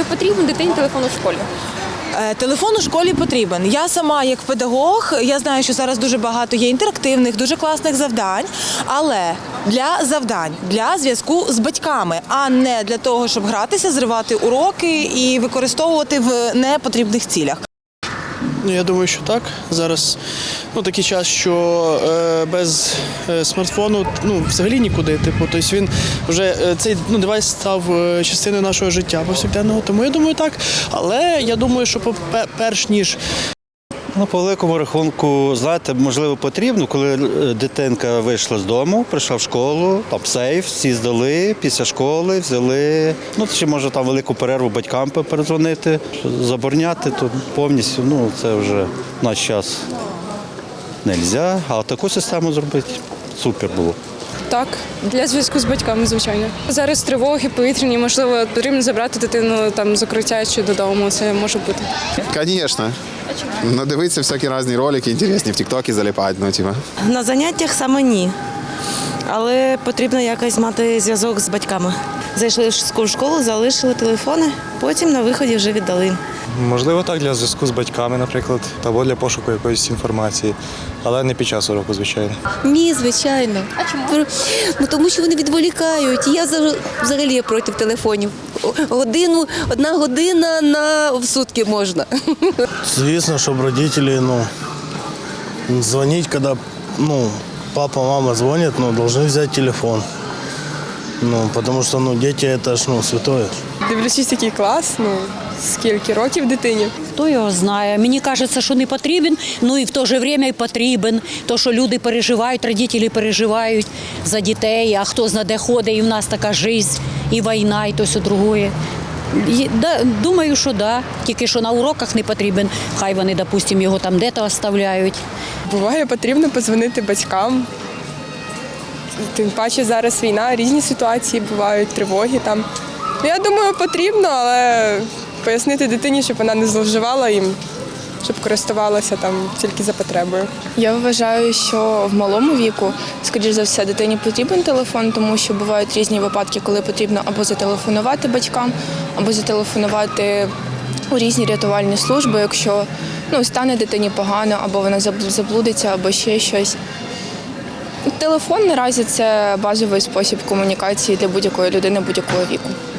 Чи потрібен дитині телефон у школі? Е, Телефон у школі потрібен. Я сама, як педагог, я знаю, що зараз дуже багато є інтерактивних, дуже класних завдань, але для завдань, для зв'язку з батьками, а не для того, щоб гратися, зривати уроки і використовувати в непотрібних цілях. Ну, я думаю, що так. Зараз ну, такий час, що е, без е, смартфону ну, взагалі нікуди. Типу, тобто він вже е, цей ну, девайс став е, частиною нашого життя повсякденного. Тому я думаю, так. Але я думаю, що по- перш ніж Ну, по великому рахунку, знаєте, можливо, потрібно, коли е, дитинка вийшла з дому, прийшла в школу, там сейф, всі здали, після школи взяли. Ну, чи може там велику перерву батькам передзвонити, забороняти, то повністю, ну, це вже наш час не можна. А таку систему зробити супер було. Так, для зв'язку з батьками, звичайно. Зараз тривоги повітряні, можливо, потрібно забрати дитину там з укриття чи додому. Це може бути. Звісно. Ну, дивитися всякі різні ролики, інтересні, в Тіктокі заліпають. ну, типа. На заняттях саме ні. Але потрібно якось мати зв'язок з батьками. Зайшли в школу- залишили телефони, потім на виході вже віддали. Можливо, так для зв'язку з батьками, наприклад, або для пошуку якоїсь інформації, але не під час уроку, звичайно. Ні, звичайно. А чому? Ну тому що вони відволікають. Я взагалі проти телефонів. Годину, одна година на в сутки можна. Звісно, щоб родители, ну, звонить, когда, ну, папа, мама звонят, ну, должны взять телефон. Ну, потому что, ну, дети это ж, ну, святое. Дивлячись, який клас, ну скільки років дитині. Хто його знає? Мені кажеться, що не потрібен, ну і в то же время і потрібен. То, що люди переживають, родителі переживають за дітей, а хто зна де ходить, і в нас така життя, і війна, і то все другое. Думаю, що да. Тільки що на уроках не потрібен. Хай вони, допустимо, його там де-то оставляють. Буває потрібно позвонити батькам. Тим паче зараз війна, різні ситуації бувають, тривоги там. Я думаю, потрібно, але пояснити дитині, щоб вона не зловживала їм, щоб користувалася там тільки за потребою. Я вважаю, що в малому віку, скоріш за все, дитині потрібен телефон, тому що бувають різні випадки, коли потрібно або зателефонувати батькам, або зателефонувати у різні рятувальні служби, якщо ну, стане дитині погано, або вона заблудиться, або ще щось. Телефон наразі це базовий спосіб комунікації для будь-якої людини будь-якого віку.